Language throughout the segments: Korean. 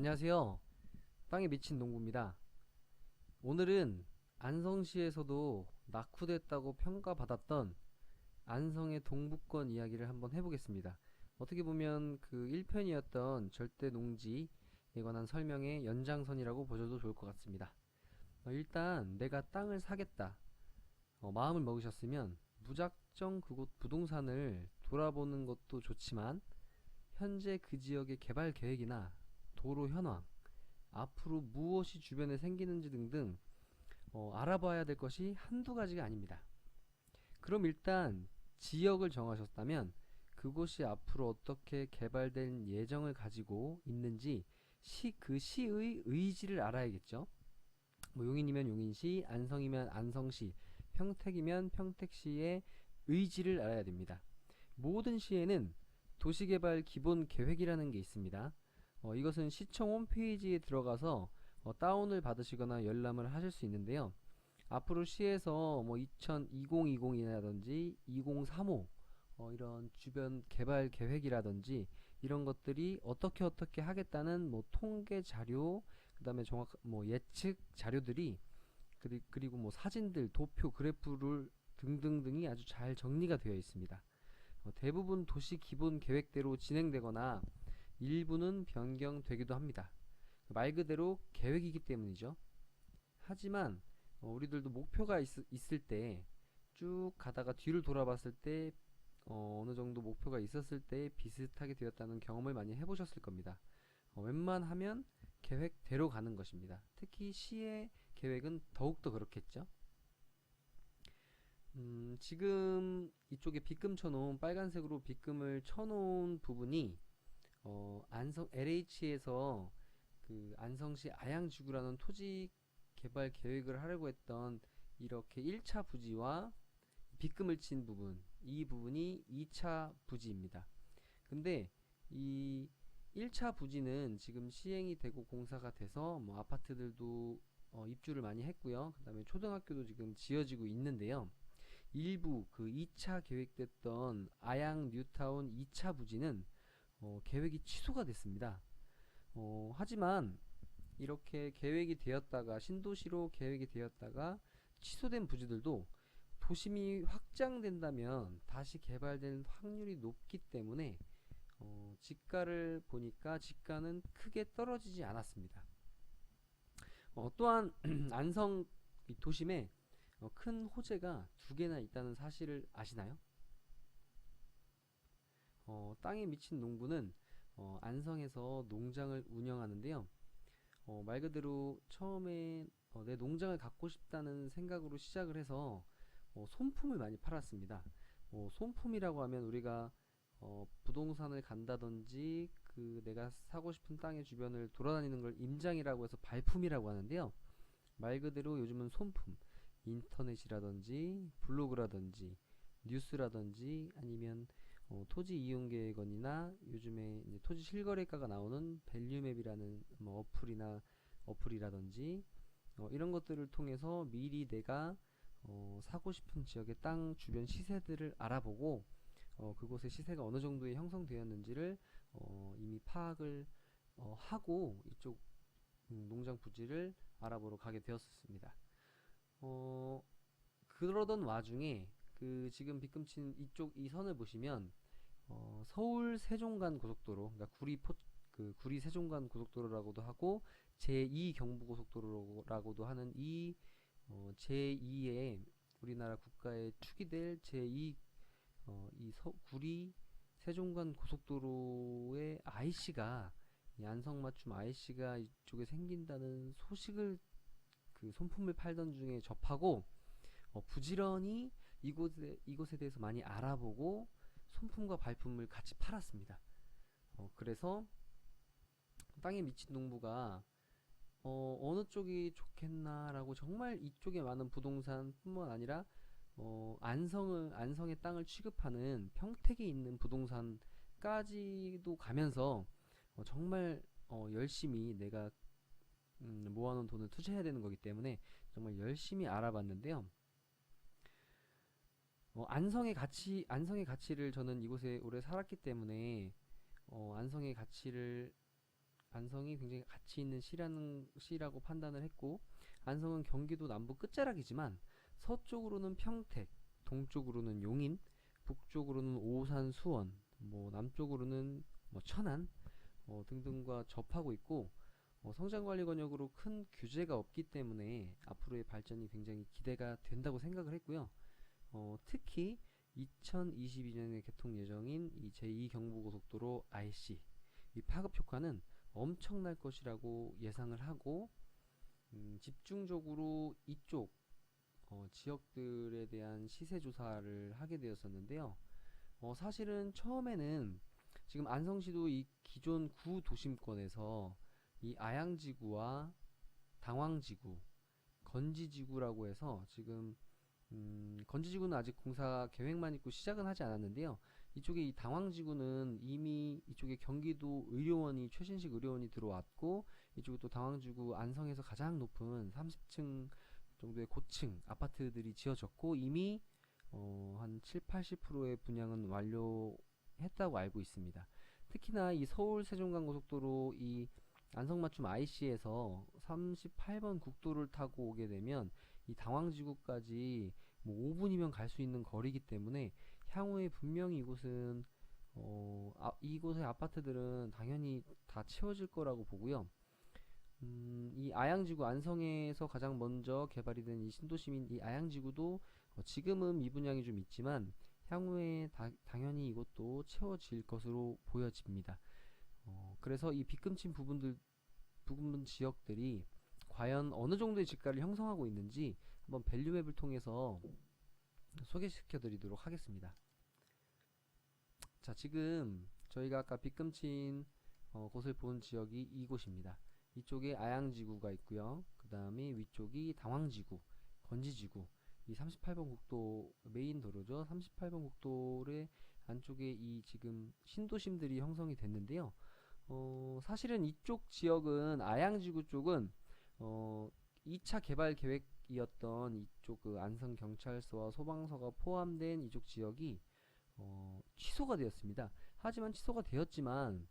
안녕하세요. 땅에 미친 농부입니다. 오늘은 안성시에서도 낙후됐다고 평가받았던 안성의 동부권 이야기를 한번 해보겠습니다. 어떻게 보면 그 1편이었던 절대 농지에 관한 설명의 연장선이라고 보셔도 좋을 것 같습니다. 어, 일단 내가 땅을 사겠다. 어, 마음을 먹으셨으면 무작정 그곳 부동산을 돌아보는 것도 좋지만 현재 그 지역의 개발 계획이나 도로 현황, 앞으로 무엇이 주변에 생기는지 등등 어, 알아봐야 될 것이 한두 가지가 아닙니다. 그럼 일단 지역을 정하셨다면 그곳이 앞으로 어떻게 개발될 예정을 가지고 있는지 시, 그 시의 의지를 알아야겠죠. 뭐 용인이면 용인시, 안성이면 안성시, 평택이면 평택시의 의지를 알아야 됩니다. 모든 시에는 도시개발 기본 계획이라는 게 있습니다. 어, 이것은 시청 홈페이지에 들어가서 어, 다운을 받으시거나 열람을 하실 수 있는데요. 앞으로 시에서 뭐 2000, 2020이라든지 2035 어, 이런 주변 개발 계획이라든지 이런 것들이 어떻게 어떻게 하겠다는 뭐 통계 자료, 그다음에 정확 뭐 예측 자료들이 그리, 그리고 뭐 사진들, 도표, 그래프를 등등등이 아주 잘 정리가 되어 있습니다. 어, 대부분 도시 기본 계획대로 진행되거나 일부는 변경되기도 합니다. 말 그대로 계획이기 때문이죠. 하지만 어, 우리들도 목표가 있, 있을 때 쭉 가다가 뒤를 돌아봤을 때 어, 어느 정도 목표가 있었을 때 비슷하게 되었다는 경험을 많이 해보셨을 겁니다. 어, 웬만하면 계획대로 가는 것입니다. 특히 시의 계획은 더욱더 그렇겠죠. 음, 지금 이쪽에 빗금 쳐놓은 빨간색으로 빗금을 쳐놓은 부분이 어, 안성 LH에서 그 안성시 아양지구라는 토지 개발 계획을 하려고 했던 이렇게 1차 부지와 빗금을 친 부분 이 부분이 2차 부지입니다. 근데 이 1차 부지는 지금 시행이 되고 공사가 돼서 뭐 아파트들도 어, 입주를 많이 했고요. 그 다음에 초등학교도 지금 지어지고 있는데요. 일부 그 2차 계획됐던 아양 뉴타운 2차 부지는 어, 계획이 취소가 됐습니다. 어, 하지만 이렇게 계획이 되었다가 신도시로 계획이 되었다가 취소된 부지들도 도심이 확장된다면 다시 개발될 확률이 높기 때문에 어, 지가를 보니까 지가는 크게 떨어지지 않았습니다. 어, 또한 안성 이 도심에 어, 큰 호재가 두 개나 있다는 사실을 아시나요? 어, 땅에 미친 농부는 어, 안성에서 농장을 운영하는데요. 어, 말 그대로 처음에 어, 내 농장을 갖고 싶다는 생각으로 시작을 해서 어, 손품을 많이 팔았습니다. 어, 손품이라고 하면 우리가 어, 부동산을 간다든지 그 내가 사고 싶은 땅의 주변을 돌아다니는 걸 임장이라고 해서 발품이라고 하는데요. 말 그대로 요즘은 손품, 인터넷이라든지 블로그라든지 뉴스라든지 아니면 어, 토지 이용 계획원이나 요즘에 토지 실거래가가 나오는 밸류맵이라는 뭐 어플이나 어플이라든지 어, 이런 것들을 통해서 미리 내가 어, 사고 싶은 지역의 땅 주변 시세들을 알아보고 어, 그곳의 시세가 어느 정도에 형성되었는지를 어, 이미 파악을 어, 하고 이쪽 음, 농장 부지를 알아보러 가게 되었습니다. 어, 그러던 와중에 그 지금 빗금친 이쪽 이 선을 보시면 어, 서울 세종간 고속도로, 그러니까 구리 포, 그 구리 세종간 고속도로라고도 하고 제2 경부고속도로라고도 하는 이 어, 제2의 우리나라 국가의 축이 될 제2 어, 이 서, 구리 세종간 고속도로의 IC가 이 안성맞춤 IC가 이쪽에 생긴다는 소식을 그 손품을 팔던 중에 접하고 어, 부지런히 이곳에 이곳에 대해서 많이 알아보고 손품과 발품을 같이 팔았습니다. 어, 그래서 땅에 미친 농부가 어, 어느 쪽이 좋겠나라고 정말 이쪽에 많은 부동산뿐만 아니라 어, 안성을 안성의 땅을 취급하는 평택에 있는 부동산까지도 가면서 어, 정말 어, 열심히 내가 음, 모아놓은 돈을 투자해야 되는 거기 때문에 정말 열심히 알아봤는데요. 어, 안성의 가치, 안성의 가치를 저는 이곳에 오래 살았기 때문에 어, 안성의 가치를 안성이 굉장히 가치 있는 시라는 시라고 판단을 했고 안성은 경기도 남부 끝자락이지만 서쪽으로는 평택, 동쪽으로는 용인, 북쪽으로는 오산, 수원, 뭐 남쪽으로는 뭐 천안 어, 등등과 접하고 있고 어, 성장관리 권역으로 큰 규제가 없기 때문에 앞으로의 발전이 굉장히 기대가 된다고 생각을 했고요. 어, 특히 2022년에 개통 예정인 이 제2경부고속도로 IC 이 파급 효과는 엄청날 것이라고 예상을 하고 음, 집중적으로 이쪽 어, 지역들에 대한 시세 조사를 하게 되었었는데요. 어, 사실은 처음에는 지금 안성시도 이 기존 구 도심권에서 이 아양지구와 당황지구, 건지지구라고 해서 지금 음, 건지지구는 아직 공사 계획만 있고 시작은 하지 않았는데요. 이쪽에 이 당황지구는 이미 이쪽에 경기도 의료원이 최신식 의료원이 들어왔고 이쪽에 또 당황지구 안성에서 가장 높은 30층 정도의 고층 아파트들이 지어졌고 이미 어, 한 7, 80%의 분양은 완료했다고 알고 있습니다. 특히나 이 서울 세종간 고속도로 이 안성맞춤 IC에서 38번 국도를 타고 오게 되면 이 당황지구까지 뭐 5분이면 갈 수 있는 거리이기 때문에 향후에 분명히 이곳은 어, 아, 이곳의 아파트들은 당연히 다 채워질 거라고 보고요. 음, 이 아양지구 안성에서 가장 먼저 개발이 된 이 신도시민 이 아양지구도 어, 지금은 미분양이 좀 있지만 향후에 다, 당연히 이것도 채워질 것으로 보여집니다. 어, 그래서 이 빗금친 부분들 부분 지역들이 과연 어느 정도의 집가를 형성하고 있는지 한번 밸류맵을 통해서 소개시켜 드리도록 하겠습니다. 자, 지금 저희가 아까 빗금친 어, 곳을 본 지역이 이곳입니다. 이쪽에 아양지구가 있고요. 그 다음에 위쪽이 당황지구, 건지지구, 이 38번 국도 메인 도로죠. 38번 국도의 안쪽에 이 지금 신도심들이 형성이 됐는데요. 어, 사실은 이쪽 지역은 아양지구 쪽은 어, 2차 개발 계획 이었던 이쪽 그 안성 경찰서와 소방서가 포함된 이쪽 지역이 어, 취소가 되었습니다. 하지만 취소가 되었지만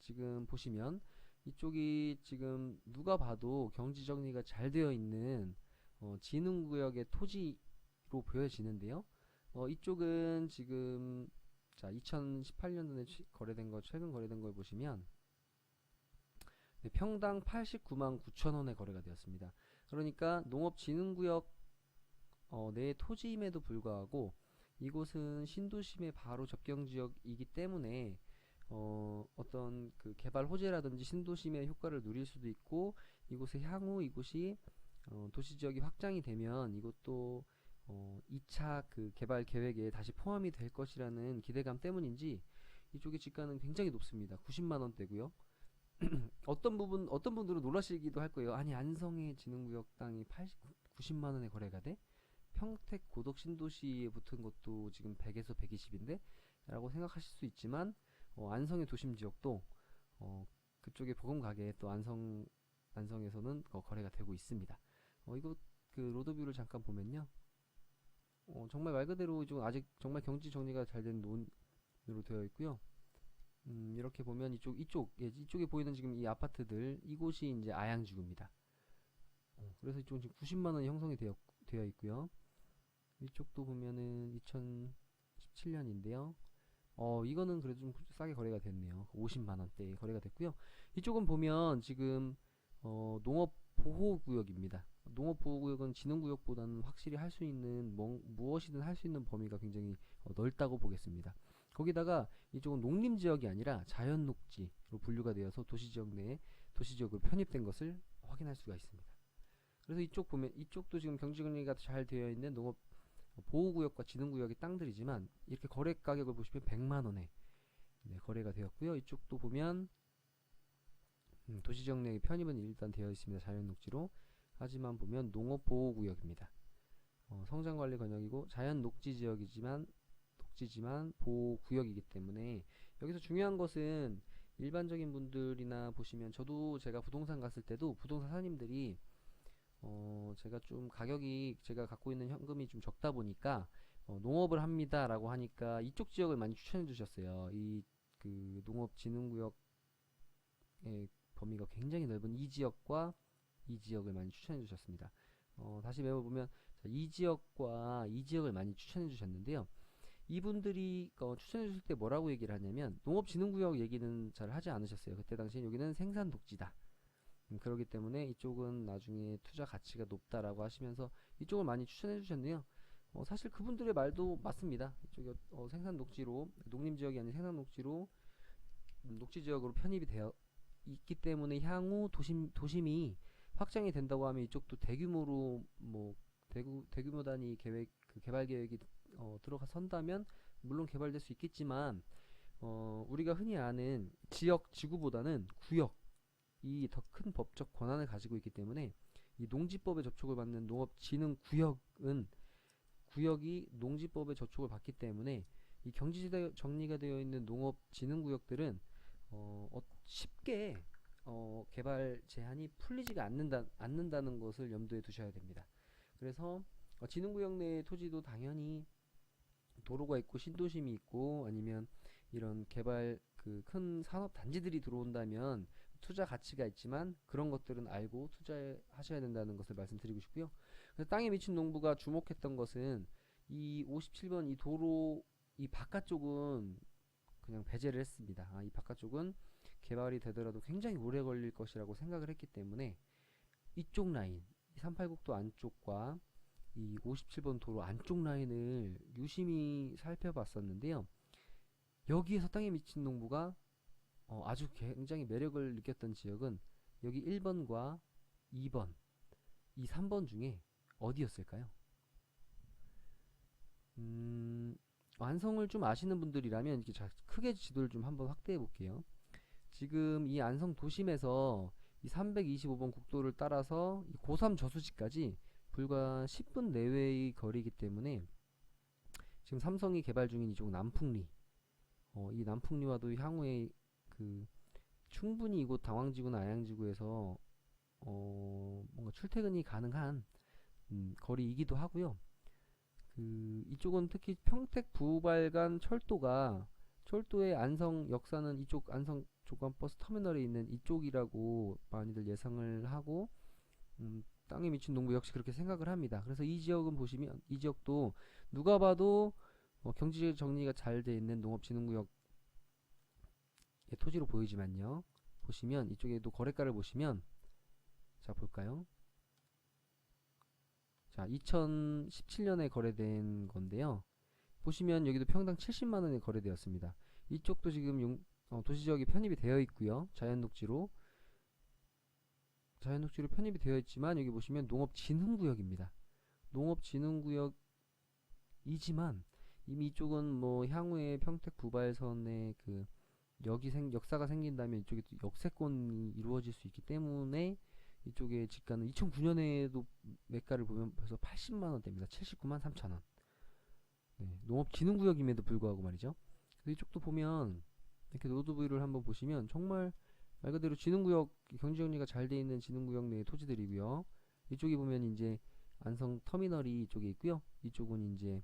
지금 보시면 이쪽이 지금 누가 봐도 경지 정리가 잘 되어 있는 어, 진흥구역의 토지로 보여지는데요. 어, 이쪽은 지금 자 2018년도에 거래된 거 최근 거래된 걸 보시면 네, 평당 89만 9천 원에 거래가 되었습니다. 그러니까 농업진흥구역 어, 내 토지임에도 불구하고 이곳은 신도심의 바로 접경 지역이기 때문에 어, 어떤 그 개발 호재라든지 신도심의 효과를 누릴 수도 있고 이곳의 향후 이곳이 어, 도시 지역이 확장이 되면 이것도 어, 2차 그 개발 계획에 다시 포함이 될 것이라는 기대감 때문인지 이쪽의 집가는 굉장히 높습니다. 90만 원대고요. 어떤 부분 어떤 분들은 놀라시기도 할 거예요. 아니 안성의 진흥구역 땅이 80, 90만 원에 거래가 돼? 평택 고덕 신도시에 붙은 것도 지금 100에서 120인데? 라고 생각하실 수 있지만 어, 안성의 도심 지역도 어, 그쪽에 보금 가게에 또 안성 안성에서는 어, 거래가 되고 있습니다. 어, 이거 그 로드뷰를 잠깐 보면요. 어, 정말 말 그대로 좀 아직 정말 경지 정리가 잘 된 논으로 되어 있고요. 음, 이렇게 보면 이쪽 이쪽 예, 이쪽에 보이는 지금 이 아파트들 이곳이 이제 아양지구입니다. 어, 그래서 이쪽은 지금 90만 원이 형성이 되어 되어 있고요. 이쪽도 보면은 2017년인데요. 어, 이거는 그래도 좀 싸게 거래가 됐네요. 50만 원대에 거래가 됐고요. 이쪽은 보면 지금 어, 농업 보호 구역입니다. 농업 보호 구역은 진흥 구역보다는 확실히 할 수 있는 뭐, 무엇이든 할 수 있는 범위가 굉장히 어, 넓다고 보겠습니다. 거기다가 이쪽은 농림 지역이 아니라 자연 녹지로 분류가 되어서 도시 지역 내에 도시 지역으로 편입된 것을 확인할 수가 있습니다. 그래서 이쪽 보면 이쪽도 지금 경지관리가 잘 되어 있는 농업 보호구역과 진흥구역의 땅들이지만 이렇게 거래 가격을 보시면 100만 원에 네, 거래가 되었고요. 이쪽도 보면 음, 도시 지역 내에 편입은 일단 되어 있습니다. 자연 녹지로 하지만 보면 농업 보호구역입니다. 어, 성장관리 권역이고 자연 녹지 지역이지만 녹지지만 보호 구역이기 때문에 여기서 중요한 것은 일반적인 분들이나 보시면 저도 제가 부동산 갔을 때도 부동산 사장님들이 어 제가 좀 가격이 제가 갖고 있는 현금이 좀 적다 보니까 어 농업을 합니다 라고 하니까 이쪽 지역을 많이 추천해 주셨어요. 이 그 농업진흥구역에 범위가 굉장히 넓은 이 지역과 이 지역을 많이 추천해 주셨습니다. 어, 다시 메모 보면 자, 이 지역과 이 지역을 많이 추천해 주셨는데요. 이분들이 어, 추천해 주실 때 뭐라고 얘기를 하냐면 농업진흥구역 얘기는 잘 하지 않으셨어요. 그때 당시에 여기는 생산 독지다. 음, 그렇기 때문에 이쪽은 나중에 투자 가치가 높다라고 하시면서 이쪽을 많이 추천해 주셨네요. 어, 사실 그분들의 말도 맞습니다. 이쪽이 어, 생산 녹지로 농림 지역이 아닌 생산 녹지로 음, 녹지 지역으로 편입이 되어 있기 때문에 향후 도심 도심이 확장이 된다고 하면 이쪽도 대규모로 뭐 대구 대규모 단위 계획 그 개발 계획이 어, 들어가 선다면 물론 개발될 수 있겠지만 어, 우리가 흔히 아는 지역 지구보다는 구역 이 더 큰 법적 권한을 가지고 있기 때문에 이 농지법에 접촉을 받는 농업진흥구역은 구역이 농지법에 접촉을 받기 때문에 이 경지지대 정리가 되어 있는 농업진흥구역들은 어, 어, 쉽게 어, 개발 제한이 풀리지가 않는다, 않는다는 것을 염두에 두셔야 됩니다. 그래서 어, 진흥구역 내의 토지도 당연히 도로가 있고 신도심이 있고 아니면 이런 개발 그 큰 산업 단지들이 들어온다면 투자 가치가 있지만 그런 것들은 알고 투자하셔야 된다는 것을 말씀드리고 싶고요. 그래서 땅에 미친 농부가 주목했던 것은 이 57번 이 도로 이 바깥쪽은 그냥 배제를 했습니다. 아, 이 바깥쪽은 개발이 되더라도 굉장히 오래 걸릴 것이라고 생각을 했기 때문에 이쪽 라인, 이 380도 안쪽과 이 57번 도로 안쪽 라인을 유심히 살펴봤었는데요. 여기에서 땅에 미친 농부가 어, 아주 굉장히 매력을 느꼈던 지역은 여기 1번과 2번, 이 3번 중에 어디였을까요? 음, 안성을 좀 아시는 분들이라면 이렇게 자, 크게 지도를 좀 한번 확대해 볼게요. 지금 이 안성 도심에서 이 325번 국도를 따라서 이 고3 저수지까지 불과 10분 내외의 거리이기 때문에 지금 삼성이 개발 중인 이쪽 남풍리 어, 이 남풍리와도 향후에 그 충분히 이곳 당황지구나 안양지구에서 어, 뭔가 출퇴근이 가능한 음, 거리이기도 하고요. 그 이쪽은 특히 평택 부발간 철도가 철도의 안성 역사는 이쪽 안성 조간 버스 터미널에 있는 이쪽이라고 많이들 예상을 하고 음, 땅에 미친 농부 역시 그렇게 생각을 합니다. 그래서 이 지역은 보시면 이 지역도 누가 봐도 어, 경지 정리가 잘 돼 있는 농업진흥구역 의 토지로 보이지만요. 보시면 이쪽에도 거래가를 보시면 자 볼까요? 자 2017년에 거래된 건데요. 보시면 여기도 평당 70만 원에 거래되었습니다. 이쪽도 지금 용, 어, 도시지역이 편입이 되어 있고요. 자연녹지로 자연녹지로 편입이 되어 있지만 여기 보시면 농업진흥구역입니다. 농업진흥구역이지만 이미 이쪽은 뭐 향후에 평택 부발선의 그 역이 생, 역사가 생긴다면 이쪽에 또 역세권이 이루어질 수 있기 때문에 이쪽에 집가는 2009년에도 매가를 보면 벌써 80만 원대입니다. 79만 3천 원. 네, 농업진흥구역임에도 불구하고 말이죠. 이쪽도 보면 이렇게 노드뷰를 한번 보시면 정말 말 그대로 진흥구역 경지정리가 잘 돼 있는 진흥구역 내의 토지들이고요. 이쪽에 보면 이제 안성 터미널이 이쪽에 있고요. 이쪽은 이제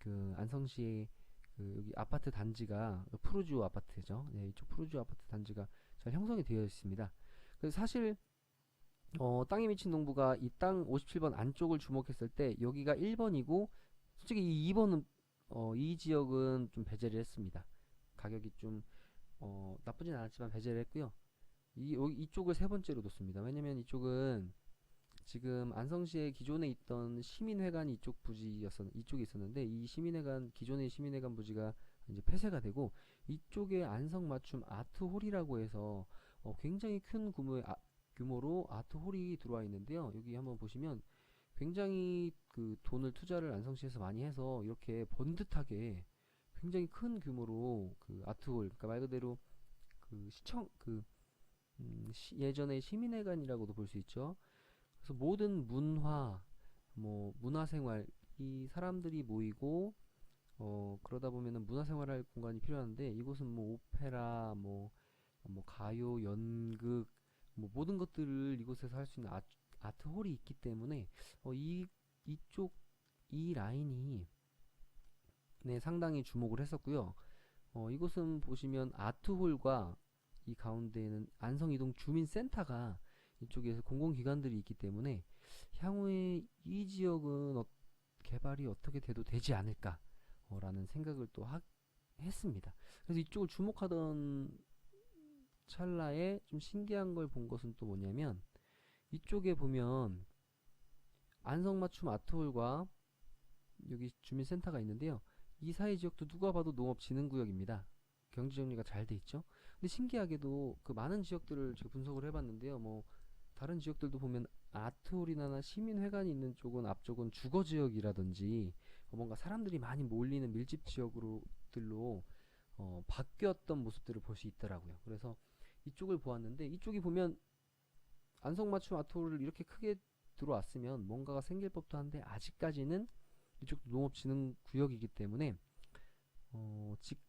그 안성시의 그 여기 아파트 단지가 푸르주 아파트죠. 네, 이쪽 푸르주 아파트 단지가 잘 형성이 되어 있습니다. 그래서 사실 어, 땅에 미친 농부가 이 땅 57번 안쪽을 주목했을 때 여기가 1번이고 솔직히 이 2번은 어, 이 지역은 좀 배제를 했습니다. 가격이 좀 어, 나쁘진 않았지만 배제를 했고요. 이 이쪽을 세 번째로 뒀습니다. 왜냐면 이쪽은 지금 안성시에 기존에 있던 시민회관이 이쪽 부지였었 이쪽에 있었는데 이 시민회관 기존의 시민회관 부지가 이제 폐쇄가 되고 이쪽에 안성 맞춤 아트홀이라고 해서 어, 굉장히 큰 규모의 아, 규모로 아트홀이 들어와 있는데요. 여기 한번 보시면 굉장히 그 돈을 투자를 안성시에서 많이 해서 이렇게 번듯하게 굉장히 큰 규모로 그 아트홀 그러니까 말 그대로 그 시청 그 음, 시, 예전에 시민회관이라고도 볼 수 있죠. 그래서 모든 문화, 뭐 문화생활 이 사람들이 모이고 어 그러다 보면은 문화생활할 공간이 필요한데 이곳은 뭐 오페라, 뭐, 뭐 가요, 연극, 뭐 모든 것들을 이곳에서 할 수 있는 아, 아트홀이 있기 때문에 어, 이 이쪽 이 라인이 네 상당히 주목을 했었고요. 어, 이곳은 보시면 아트홀과 이 가운데에는 안성이동 주민센터가 이쪽에서 공공기관들이 있기 때문에 향후에 이 지역은 어- 개발이 어떻게 돼도 되지 않을까라는 생각을 또 하, 했습니다. 그래서 이쪽을 주목하던 찰나에 좀 신기한 걸 본 것은 또 뭐냐면 이쪽에 보면 안성맞춤 아트홀과 여기 주민센터가 있는데요. 이 사이 지역도 누가 봐도 농업진흥구역입니다. 경지 정리가 잘 돼 있죠. 근데 신기하게도 그 많은 지역들을 제가 분석을 해봤는데요. 뭐 다른 지역들도 보면 아트홀이나 시민회관이 있는 쪽은 앞쪽은 주거 지역이라든지 어, 뭔가 사람들이 많이 몰리는 밀집 지역으로들로 어, 바뀌었던 모습들을 볼 수 있더라고요. 그래서 이쪽을 보았는데 이쪽이 보면 안성맞춤 아트홀을 이렇게 크게 들어왔으면 뭔가가 생길 법도 한데 아직까지는 이쪽도 농업진흥구역이기 때문에 어, 직,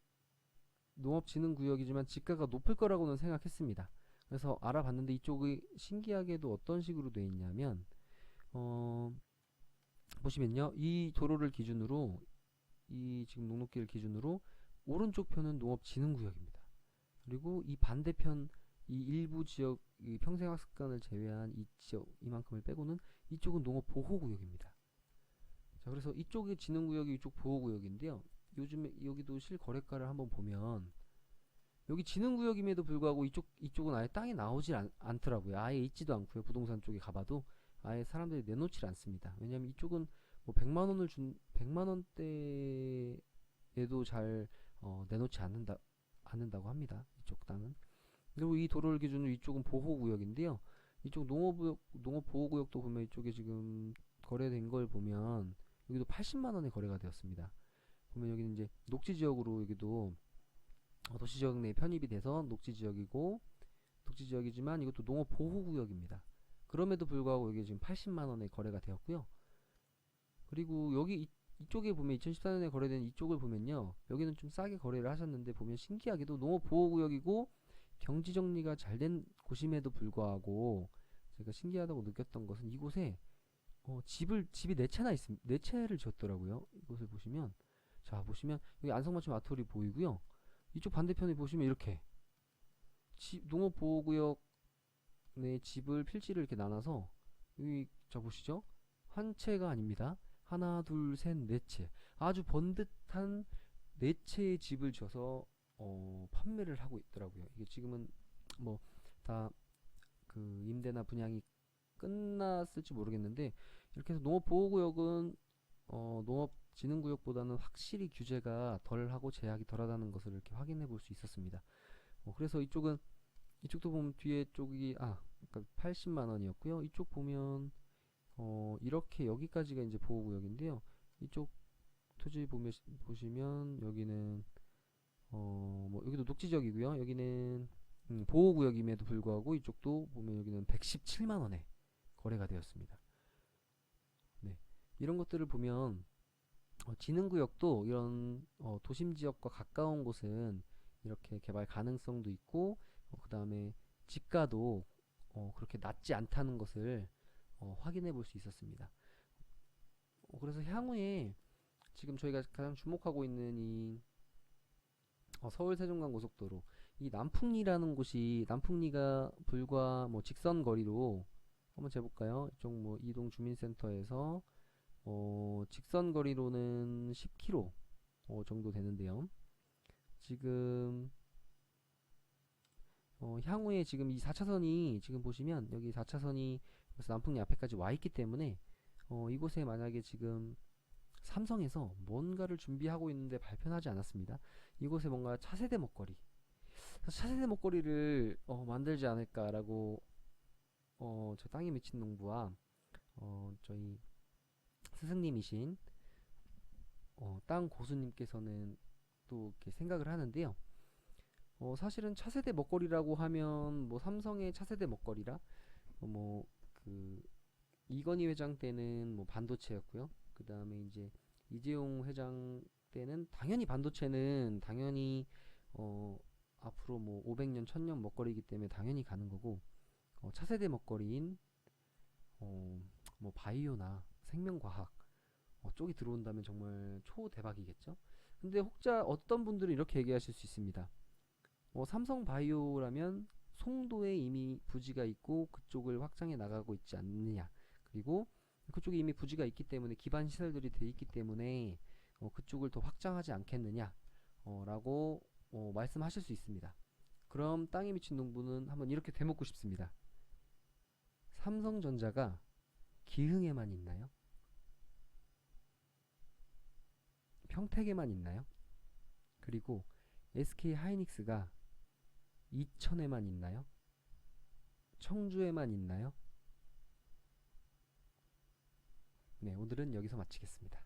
농업진흥구역이지만 지가가 높을 거라고는 생각했습니다. 그래서 알아봤는데 이쪽이 신기하게도 어떤 식으로 돼 있냐면 어, 보시면요 이 도로를 기준으로 이 지금 녹록길 기준으로 오른쪽 편은 농업진흥구역입니다. 그리고 이 반대편 이 일부 지역 이 평생학습관을 제외한 이 지역 이만큼을 빼고는 이쪽은 농업보호구역입니다. 자 그래서 이쪽이 진흥구역이 이쪽 보호구역인데요. 요즘에 여기도 실거래가를 한번 보면 여기 진흥구역임에도 불구하고 이쪽 이쪽은 아예 땅이 나오질 않, 않더라고요. 아예 있지도 않고요. 부동산 쪽에 가봐도 아예 사람들이 내놓질 않습니다. 왜냐면 이쪽은 뭐 100만 원을 준 100만 원대에도 잘 어, 내놓지 않는다 않는다고 합니다. 이쪽 땅은. 그리고 이 도로를 기준으로 이쪽은 보호구역인데요. 이쪽 농업구역 농업 보호구역도 보면 이쪽에 지금 거래된 걸 보면 여기도 80만 원에 거래가 되었습니다. 보면 여기는 이제 녹지 지역으로 여기도 어, 도시 지역 내에 편입이 돼서 녹지 지역이고 녹지 지역이지만 이것도 농업 보호 구역입니다. 그럼에도 불구하고 여기 지금 80만 원에 거래가 되었고요. 그리고 여기 이, 이쪽에 보면 2014년에 거래된 이쪽을 보면요. 여기는 좀 싸게 거래를 하셨는데 보면 신기하게도 농업 보호 구역이고 경지 정리가 잘 된 곳임에도 불구하고 제가 신기하다고 느꼈던 것은 이곳에 어, 집을 집이 네 채나 있습니다. 네 채를 지었더라고요. 이곳을 보시면 자 보시면 여기 안성맞춤 아트홀이 보이고요. 이쪽 반대편에 보시면 이렇게 집 농업보호구역 내 집을 필지를 이렇게 나눠서 여기 자 보시죠 한 채가 아닙니다 하나 둘셋넷채 아주 번듯한 네 채의 집을 지어서 어, 판매를 하고 있더라고요 이게 지금은 뭐 다 그 임대나 분양이 끝났을지 모르겠는데 이렇게 해서 농업보호구역은 어, 농업진흥구역보다는 확실히 규제가 덜하고 제약이 덜하다는 것을 이렇게 확인해 볼 수 있었습니다. 어, 그래서 이쪽은 이쪽도 보면 뒤에 쪽이 아 그러니까 80만 원이었고요. 이쪽 보면 어, 이렇게 여기까지가 이제 보호구역인데요. 이쪽 토지 보면 보시면 여기는 어, 뭐 여기도 녹지 지역이고요. 여기는 음, 보호구역임에도 불구하고 이쪽도 보면 여기는 117만 원에 거래가 되었습니다. 네. 이런 것들을 보면 어, 진흥구역도 이런 어, 도심 지역과 가까운 곳은 이렇게 개발 가능성도 있고 어, 그 다음에 지가도 어, 그렇게 낮지 않다는 것을 어, 확인해 볼 수 있었습니다. 어, 그래서 향후에 지금 저희가 가장 주목하고 있는 이 어, 서울 세종간 고속도로 이 남풍리라는 곳이 남풍리가 불과 뭐 직선 거리로 한번 재볼까요? 이쪽 뭐 이동 주민센터에서 어, 직선 거리로는 10km 어, 정도 되는데요. 지금 어, 향후에 지금 이 4차선이 지금 보시면 여기 4차선이 벌써 남풍리 앞에까지 와 있기 때문에 어, 이곳에 만약에 지금 삼성에서 뭔가를 준비하고 있는데 발표는 하지 않았습니다. 이곳에 뭔가 차세대 먹거리 차세대 먹거리를 어, 만들지 않을까라고 어, 저 땅에 미친 농부와 어, 저희 스승님이신 어, 땅 고수님께서는 또 이렇게 생각을 하는데요. 어, 사실은 차세대 먹거리라고 하면 뭐 삼성의 차세대 먹거리라 어, 뭐그 이건희 회장 때는 뭐 반도체였고요. 그 다음에 이제 이재용 회장 때는 당연히 반도체는 당연히 어, 앞으로 뭐 500년, 1000년 먹거리이기 때문에 당연히 가는 거고 어, 차세대 먹거리인 어, 뭐 바이오나 생명과학 어, 쪽이 들어온다면 정말 초대박이겠죠. 근데 혹자 어떤 분들은 이렇게 얘기하실 수 있습니다. 어, 삼성바이오라면 송도에 이미 부지가 있고 그쪽을 확장해 나가고 있지 않느냐. 그리고 그쪽에 이미 부지가 있기 때문에 기반 시설들이 돼 있기 때문에 어, 그쪽을 더 확장하지 않겠느냐. 어, 라고 어, 말씀하실 수 있습니다. 그럼 땅에 미친 농부는 한번 이렇게 되묻고 싶습니다. 삼성전자가 기흥에만 있나요? 평택에만 있나요? 그리고 SK 하이닉스가 이천에만 있나요? 청주에만 있나요? 네, 오늘은 여기서 마치겠습니다.